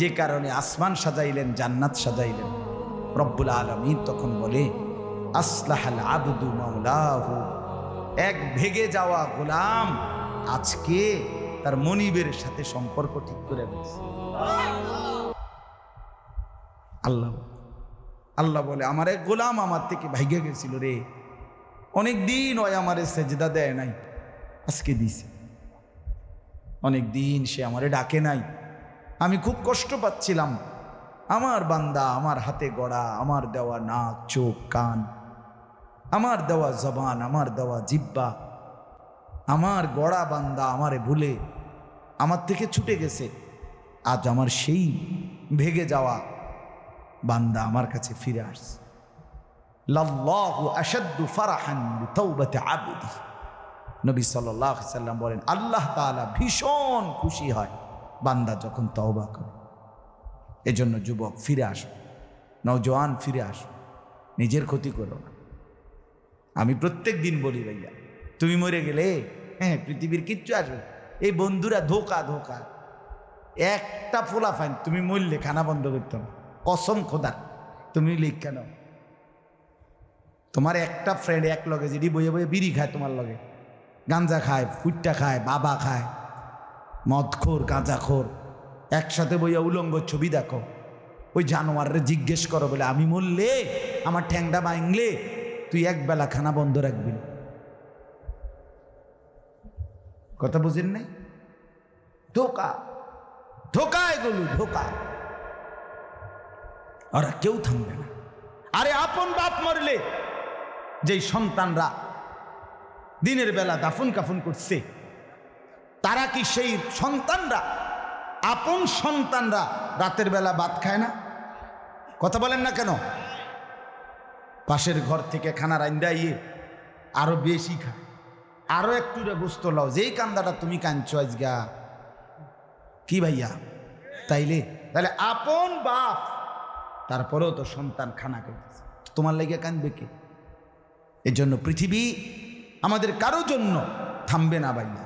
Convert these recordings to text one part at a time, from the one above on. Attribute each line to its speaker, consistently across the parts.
Speaker 1: যে কারণে আসমান সাজাইলেন, জান্নাত সাজাইলেন। রব্বুল আলমিন তখন বলে, আসলাহাল আবদু মাওলাহু। এক ভেগে যাওয়া গোলাম আজকে তার মনিবের সাথে সম্পর্ক ঠিক করে দিয়েছে আল্লাহ আল্লাহ বলে, আমার এক গোলাম আমার থেকে ভাইগে গেছিল রে। অনেক দিন ওই আমারে সেজদা দেয় নাই, আজকে দিছে। অনেক দিন সে আমারে ডাকে নাই। আমি খুব কষ্ট পাচ্ছিলাম। আমার বান্দা, আমার হাতে গড়া, আমার দেওয়া নাক, চোখ, কান, আমার দেওয়া জবান, আমার দেওয়া জিব্বা, আমার গড়া বান্দা আমারে ভুলে আমার থেকে ছুটে গেছে। আজ আমার সেই ভেগে যাওয়া বান্দা আমার কাছে ফিরে আসছে। লাল্লাহু আশাদ্দু ফারাহান বিতাওবাতি আবদি। নবী আলাইহি সাল্লাম বলেন, আল্লাহ তাআলা ভীষণ খুশি হয়। বান্দা যখন তওবা করে, এজন্য যুবক ফিরে আসো, নওজোয়ান ফিরে আসো, নিজের ক্ষতি করো না। আমি প্রত্যেক দিন বলি, ভাইয়া, তুমি মরে গেলে হ্যাঁ পৃথিবীর কিচ্ছু আসবে এই বন্ধুরা ধোকা ধোকা। একটা ফোলা ফাইন, তুমি মরলে খানা বন্ধ করতো না কসম খোদা, তুমি লিখ কেন? তোমার একটা ফ্রেন্ড এক লগে যেটি বইয়ে বইয়ে বিড়ি খায় তোমার লগে। গাঞ্জা খায় ফুটটা খায়, বাবা খায়। মদখোর, গাঁজাখোর। একসাথে বইয়া উলঙ্গ ছবি দেখো। ওই জানোয়ারে জিজ্ঞেস করো বলে, আমি মরলে আমার ঠ্যাংটা ভাঙলে তুই এক বেলা খানা বন্ধ রাখবি? কথা বুঝেন নাই? ধোকা ধোকা এগুলো, ধোকা। ওরা কেউ থামবে না। আরে আপন বাপ মরলে যেই সন্তানরা দিনের বেলা দাফন কাফন করছে তারা কি সেই সন্তানরা? আপন সন্তানরা রাতের বেলা ভাত খায় না? কথা বলেন না কেন? পাশের ঘর থেকে খানা রান্দাইয়ে আরও বেশি খায় আরও একটু গোস্ত লাও। যেই কান্দাটা তুমি কাঁদছো আজগা। কি ভাইয়া? তাইলে? তাহলে আপন বাপ, তারপরেও তো সন্তান খানা খাইতেছে। তোমার লেগে কাঁদবে কে? এর জন্য পৃথিবী আমাদের কারও জন্য থামবে না ভাইয়া।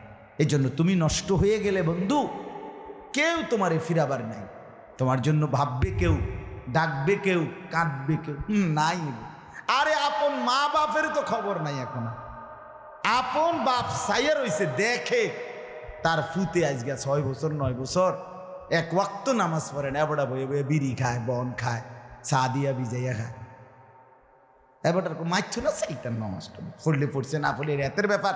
Speaker 1: এই জন্য তুমি নষ্ট হয়ে গেলে বন্ধু, কেউ তোমারে ফিরাবার নাই। তোমার জন্য ভাববে কেউ, ডাকবে কেউ, কাঁদবে কেউ। নাই। আরে আপন মা বাপের তো খবর নাই এখন। আপন বাপ সাইয়া রইছে, দেখে তার ফুতে আজকে ছয় বছর, নয় বছর। এক ওয়াক্ত নামাজ পড়ে এবড়া বয়ে বয়ে বিড়ি খায়, বন খায়, চা দিয়া বিজাইয়া খায়। এবারটার মাইছ না সেইটার নামাজ পড়ে পড়লে পড়ছে, না পড়লে রাতের ব্যাপার।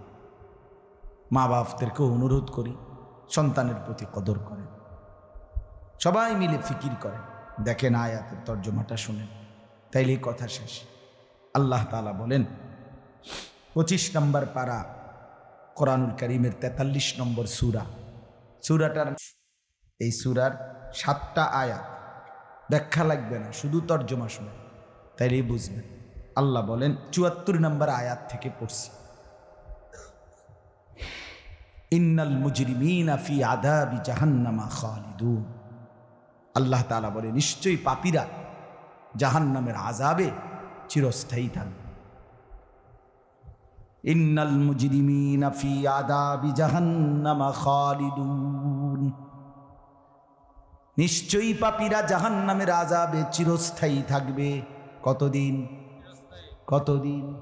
Speaker 1: মা বাপদেরকে অনুরোধ করি, সন্তানের প্রতি কদর করেন। সবাই মিলে ফিকির করেন। দেখেন আয়াতের তর্জমাটা শুনেন। তাইলেই কথা শেষ। আল্লাহ তালা বলেন, পঁচিশ নম্বর পারা কোরআনুল করিমের তেতাল্লিশ নম্বর সুরা। সুরাটার এই সুরার সাতটা আয়াত, ব্যাখ্যা লাগবে না, শুধু তর্জমা শুনে তাইলেই বুঝবেন। আল্লাহ বলেন, চুয়াত্তর নম্বর আয়াত থেকে পড়ছি। ইন্নাল মুজরিমিনা ফি আদাবি জাহান্নামা খালিদুন। আল্লাহ তাআলা বলে, নিশ্চয়ই পাপীরা জাহান্নামের আজাবে চিরস্থায়ী থাকবে। ইন্নাল মুজরিমিনা ফি আদাবি জাহান্নামা খালিদুন। নিশ্চয়ই পাপীরা জাহান্নামের আজাবে চিরস্থায়ী থাকবে। কতদিন? কতদিন?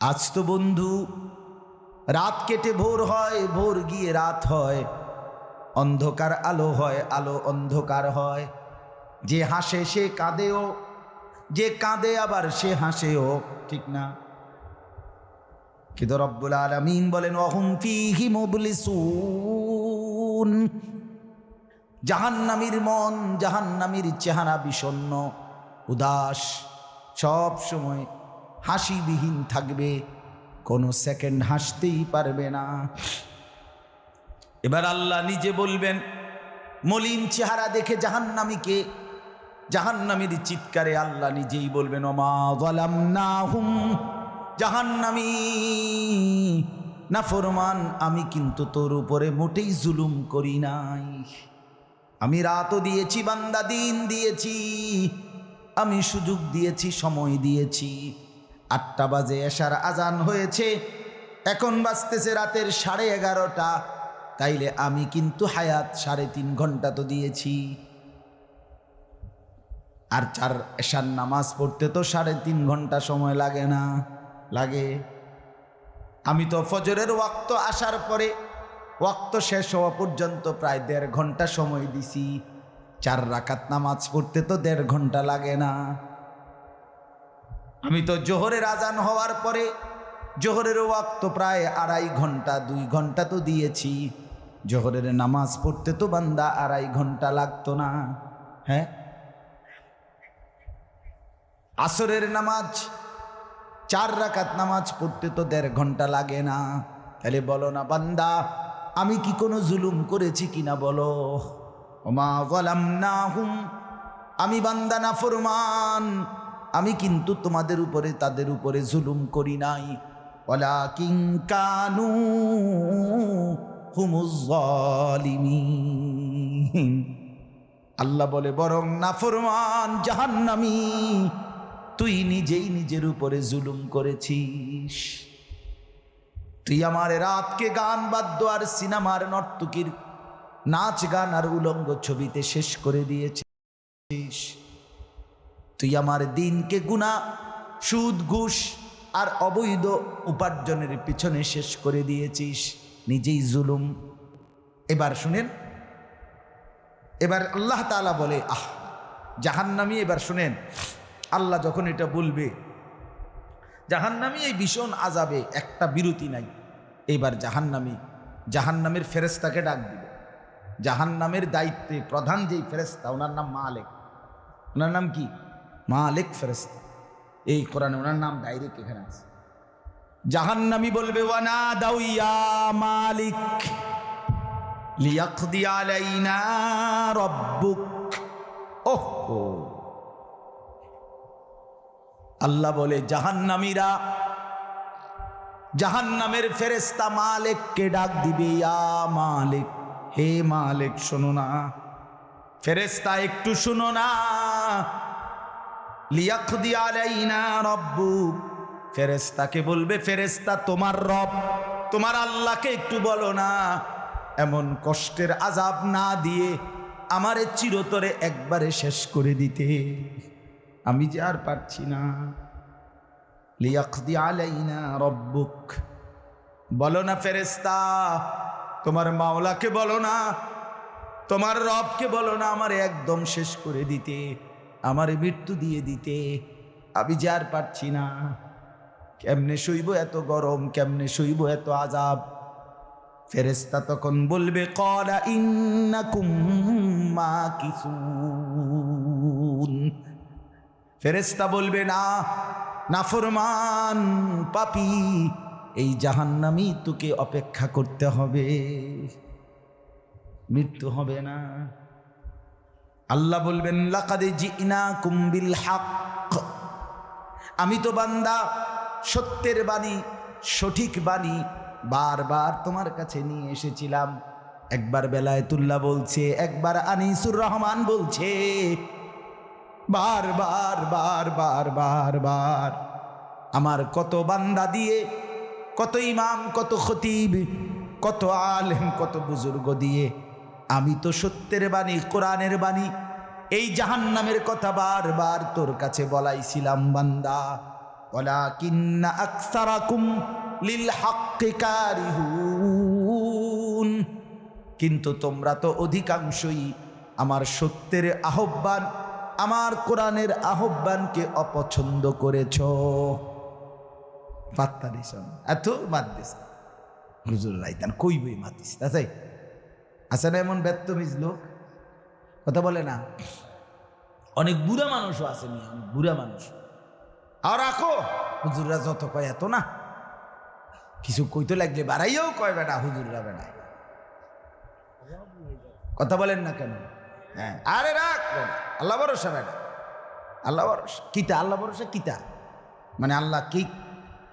Speaker 1: আজ তো বন্ধু, রাত কেটে ভোর হয়, ভোর গিয়ে রাত হয়। অন্ধকার আলো হয়, আলো অন্ধকার হয়। যে হাসে সে কাঁদেও, যে কাঁদে আবার সে হাসেও, ঠিক না? কিন্তু রব্বুল আলমিন বলেন অহুম ফিহি মুবলিসুন। জাহান্নামীর মন, জাহান্নামীর চেহারা বিষণ্ন, উদাস, সব সময় হাসিবিহীন থাকবে, কোনো সেকেন্ড হাসতেই পারবে না। এবার আল্লাহ নিজে বলবেন, মলিন চেহারা দেখে জাহান্নামীকে, জাহান্নামীর চিৎকারে আল্লাহ নিজেই বলবেন, ওমা গলাম না হুম জাহান্নামী না ফরমান আমি কিন্তু তোর উপরে মোটেই জুলুম করি নাই। আমি রাতও দিয়েছি, বান্দা দিন দিয়েছি, আমি সুযোগ দিয়েছি, সময় দিয়েছি। আটটা বাজে এসার আজান হয়েছে। এখন বাজতেছে রাতের সাড়ে এগারোটা। তাইলে আমি কিন্তু হায়াত সাড়ে তিন ঘণ্টা তো দিয়েছি। আর চার এশার নামাজ পড়তে তো সাড়ে তিন ঘণ্টা সময় লাগে না, লাগে। আমি তো ফজরের ওয়াক্ত আসার পরে ওয়াক্ত শেষ হওয়া পর্যন্ত প্রায় দেড় ঘণ্টা সময় দিছি। চার রাকাত নামাজ পড়তে তো দেড় ঘণ্টা লাগে না। আমি তো জোহরের আজান হওয়ার পরে, জোহরের ওয়াক্ত প্রায় আড়াই ঘণ্টা, দুই ঘণ্টা তো দিয়েছি। জোহরের নামাজ পড়তে তো বান্দা আড়াই ঘণ্টা লাগতো না হ্যাঁ? আসরের নামাজ, চার রাকাত নামাজ পড়তে তো দেড় ঘণ্টা লাগে না। তাহলে বলো না বান্দা, আমি কি কোনো জুলুম করেছি কিনা বলো? ওমা গলাম না হুম আমি বান্দা না ফরমান আমি কিন্তু তোমাদের উপরে, তাদের উপরে জুলুম করি নাই। ওলা কিং কানু আল্লাহ বলে, বরং না নাফরমান, জাহান্নামী, তুই নিজেই নিজের উপরে জুলুম করেছিস। তুই আমার রাতকে গান বাদ্য আর সিনেমার নর্তকীর নাচ গান আর উলঙ্গ ছবিতে শেষ করে দিয়েছিস। তুই আমার দিনকে গুণা সুদ, ঘুষ আর অবৈধ উপার্জনের পিছনে শেষ করে দিয়েছিস। নিজেই জুলুম। এবার শুনেন। এবার আল্লাহ তাআলা বলে, আহ, জাহান্নামি এবার শুনেন। আল্লাহ যখন এটা বলবে, জাহান্নামি এই ভীষণ আজাবে একটা বিরতি নাই। এবার জাহান্নামি, জাহান্নামের ফেরেস্তাকে ডাক দিবে। জাহান্নামের দায়িত্বে প্রধান যেই ফেরেস্তা ওনার নাম মালেক। ওনার নাম কি? মালেক ফেরেস্তা এই কোরআনে ওনার নাম ডাইরেক্ট এখানে আছে। জাহান্নামি বলবে ওয়ানা দাউইয়া মালিক, লিয়াকদি আলাইনা রব্বুক। ওহো। আল্লাহ বলে, জাহান্নামীরা, জাহান্নামের ফেরেস্তা মালিককে ডাক দিবে, ইয়া মালিক, হে মালিক, শোনো না। ফেরেস্তা একটু শোনো না। লিয়াকদি আলাইনা রব্বুক ফেরেস্তাকে বলবে ফেরেস্তা তোমার রব, তোমার আল্লাহকে একটু বলো না। এমন কষ্টের আজাব না দিয়ে আমারে চিরতরে একবারে শেষ করে দিতে। আমি যে আর পারছি না। লিয়াকদি আলাইনা রব্বুক। বলো না ফেরেস্তা তোমার মাওলাকে বলো না, তোমার রবকে বলো না আমারে একদম শেষ করে দিতে। আমারে মৃত্যু দিয়ে দিতে। আমি যে আর পারছি না। কেমনে শৈব এত গরম, কেমনে শৈব এত আজাব? ফেরেস্তা তখন বলবে কলা ইন্নাকুম কিছু ফেরেস্তা বলবে, না নাফরমান পাপি, এই জাহান্নামি তোকে অপেক্ষা করতে হবে। মৃত্যু হবে না। আল্লাহ বলবেন, লাকাদে জিনা কুম্বিল হাক আমি তো বান্দা, সত্যের বাণী, সঠিক বাণী বারবার তোমার কাছে নিয়ে এসেছিলাম। একবার বেলায়েতুল্লাহ বলছে, একবার আনিসুর রহমান বলছে বার বার বার বার বার বার আমার কত বান্দা দিয়ে, কত ইমাম, কত খতিব, কত আলেম, কত বুজুর্গ দিয়ে আমি তো সত্যের বাণী, কোরআনের বাণী। এই জাহান্নামের কথা বারবার তোর কাছে বলাইছিলাম, বান্দা। বলা কিন্না আকসারাকুম লিল কিন্তু তোমরা তো অধিকাংশই আমার সত্যের আহ্বান, আমার কোরআনের আহ্বানকে অপছন্দ করেছ। পাত্তা দিস এত বাদ দিস। হুজুর রাইতান কইবই মাতিস তাই? আছে না এমন ব্যর্থ লোক? কথা বলে না। অনেক বুড়া মানুষও আছে মিয়া অনেক বুড়া মানুষ। আর রাখো। হুজুররা যত কয় এত না। কিছু কইতে লাগলে বাড়াইয়াও কয় বেটা হুজুররা বেটা কথা বলেন না কেন? হ্যাঁ আরে রাখ। আল্লাহ ভরসা বেটা। আল্লাহ ভরসা। কিতা? আল্লাহ ভরসা কিতা? মানে আল্লাহ কি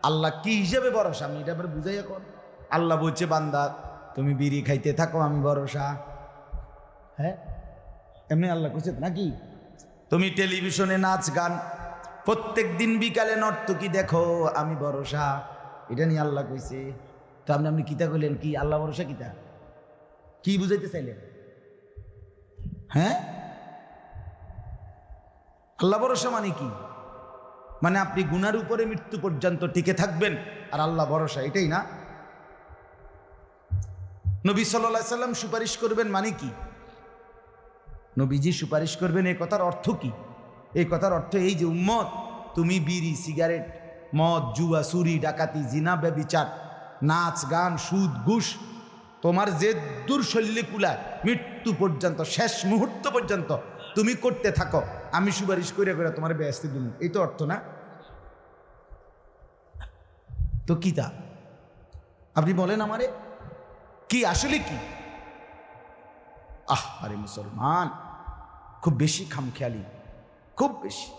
Speaker 1: আল্লাহ কি হিসেবে ভরসা? আমি এটা আবার বুঝাই এখন আল্লাহ বলছে বান্দা তুমি বিড়ি খাইতে থাকো, আমি ভরসা। হ্যাঁ? এমনি আল্লাহ কইছে নাকি? তুমি টেলিভিশনে নাচ, গান প্রত্যেক দিন বিকালে নর্তকী দেখো, আমি ভরসা। এটা নিয়ে আল্লাহ কইছে। তো আপনি আপনি কিতা কইলেন কি? আল্লাহ ভরসা কিতা? কি বুঝাইতে চাইলেন? হ্যাঁ? আল্লাহ ভরসা মানে কি? মানে আপনি গুনার উপরে মৃত্যু পর্যন্ত টিকে থাকবেন আর আল্লাহ ভরসা, এটাই না? নবী সাল্লাহ সাল্লাম সুপারিশ করবেন মানে কি? নবীজি সুপারিশ করবেন এই কথার অর্থ কি? এই কথার অর্থ এই যে, উম্মত, তুমি বিড়ি, সিগারেট, মদ, জুয়া, চুরি, ডাকাতি, জিনা, ব্যবিচার, নাচ, গান, সুদ, ঘুষ, তোমার যে দুর্শল্যে কুলায় মৃত্যু পর্যন্ত, শেষ মুহূর্ত পর্যন্ত তুমি করতে থাকো। আমি সুপারিশ করে করে তোমার ব্যস্ত দিন এই তো অর্থ না? তো কি তা? আপনি বলেন আমারে। কি, আসলে কি? আহ, আরে মুসলমান, খুব বেশি খামখেয়ালি, খুব বেশি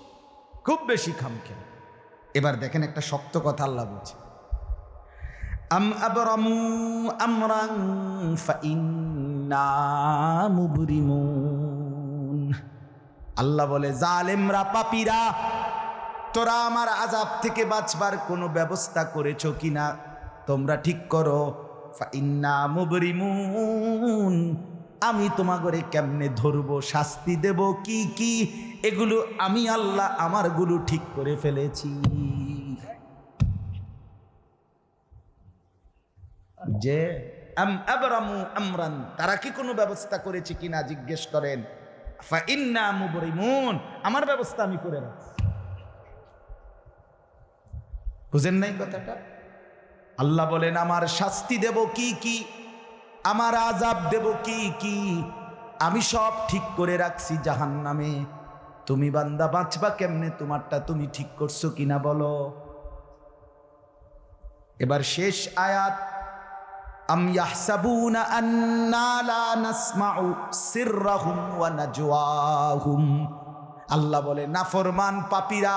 Speaker 1: খুব বেশি খামখেয়ালি। এবার দেখেন একটা শক্ত কথা আল্লাহ বলছে। আম আবরামু আমরাং ফাইন্না মুবরিমুন। আল্লাহ বলে, জালেমরা, পাপীরা, তোরা আমার আজাব থেকে বাঁচবার কোনো ব্যবস্থা করেছ কিনা? তোমরা ঠিক করো। ফাইন্না মুবরিমুন। আমি তোমাগরে কেমনে ধরবো, শাস্তি দেব, কি কি? এগুলো আমি আল্লাহ আমারগুলো ঠিক করে ফেলেছি। যে, আম আমরান, তারা কি কোনো ব্যবস্থা করেছে কিনা জিজ্ঞেস করেন। ফাইন্না মুবরিমুন, আমার ব্যবস্থা আমি করে রাখছি। বুঝেন নাই কথাটা? আল্লাহ বলেন, আমার শাস্তি দেব কি কি? আমার আজাব দেব কি কি? আমি সব ঠিক করে রাখছি জাহান নামে তুমি বান্দা, বাঁচবা কেমনে? তোমারটা তুমি ঠিক করছ কিনা বলো? এবার শেষ আয়াত আল্লাহ বলে, নাফরমান পাপীরা,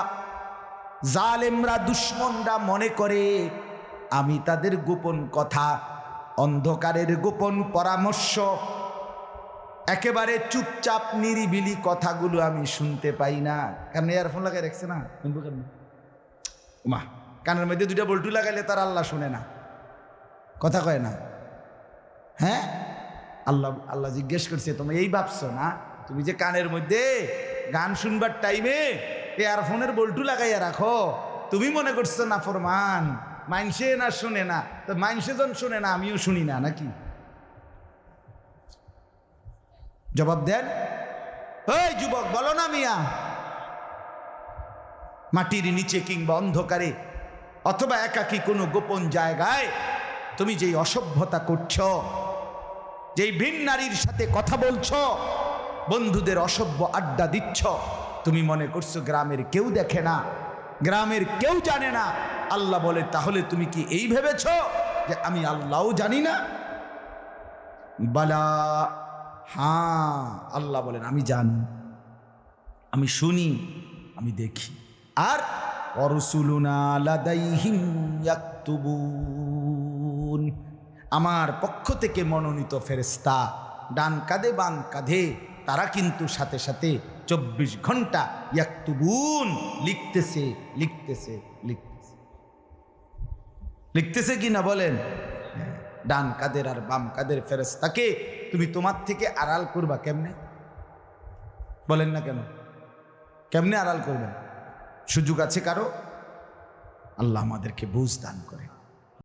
Speaker 1: জালেমরা, দুশ্মনরা মনে করে আমি তাদের গোপন কথা, অন্ধকারের গোপন পরামর্শ, একেবারে চুপচাপ নিরিবিলি কথাগুলো আমি শুনতে পাই না। কারণ ইয়ারফোন লাগাই রাখছে না? শুনব কেন মা কানের মধ্যে দুটা বল্টু লাগাইলে তার আল্লাহ শুনে না। কথা কয় না? হ্যাঁ? আল্লাহ আল্লাহ জিজ্ঞেস করছে, তুমি এই ভাবছ না? তুমি যে কানের মধ্যে গান শুনবার টাইমে এয়ারফোনের বল্টু লাগাইয়া রাখো? তুমি মনে করছ না ফরমান? মাইনসে না শুনে না, তো মাইনসে জন শুনে না, আমিও শুনি না, নাকি? জবাব দেন। ওই যুবক, বলো না মিয়া। মাটির নিচে কিংবা অন্ধকারে অথবা একাকী কোনো গোপন জায়গায় তুমি যেই অসভ্যতা করছ, যেই ভিন নারীর সাথে কথা বলছ, বন্ধুদের অসভ্য আড্ডা দিচ্ছ, তুমি মনে করছ গ্রামের কেউ দেখে না গ্রামের কেউ জানে না। আল্লাহ বলে, তাহলে তুমি কি এই ভেবেছ যে আমি আল্লাহও জানি না? বালা হ্যাঁ আল্লাহ বলেন, আমি জানি। আমি শুনি, আমি দেখি। আর আমার পক্ষ থেকে মনোনীত ফেরেস্তা ডান কাঁধে বাম কাঁধে তারা কিন্তু সাথে সাথে চব্বিশ ঘণ্টা ইয়াকতুবুন লিখতেছে লিখতেছে লিখতেছে। লিখতেছে কি না বলেন? হ্যাঁ, ডান কাদের আর বাম কাদের ফেরেস্তাকে তুমি তোমার থেকে আড়াল করবা কেমনে? বলেন না কেন? কেমনে আড়াল করবেন? সুযোগ আছে কারও? আল্লাহ আমাদেরকে বুঝ দান করে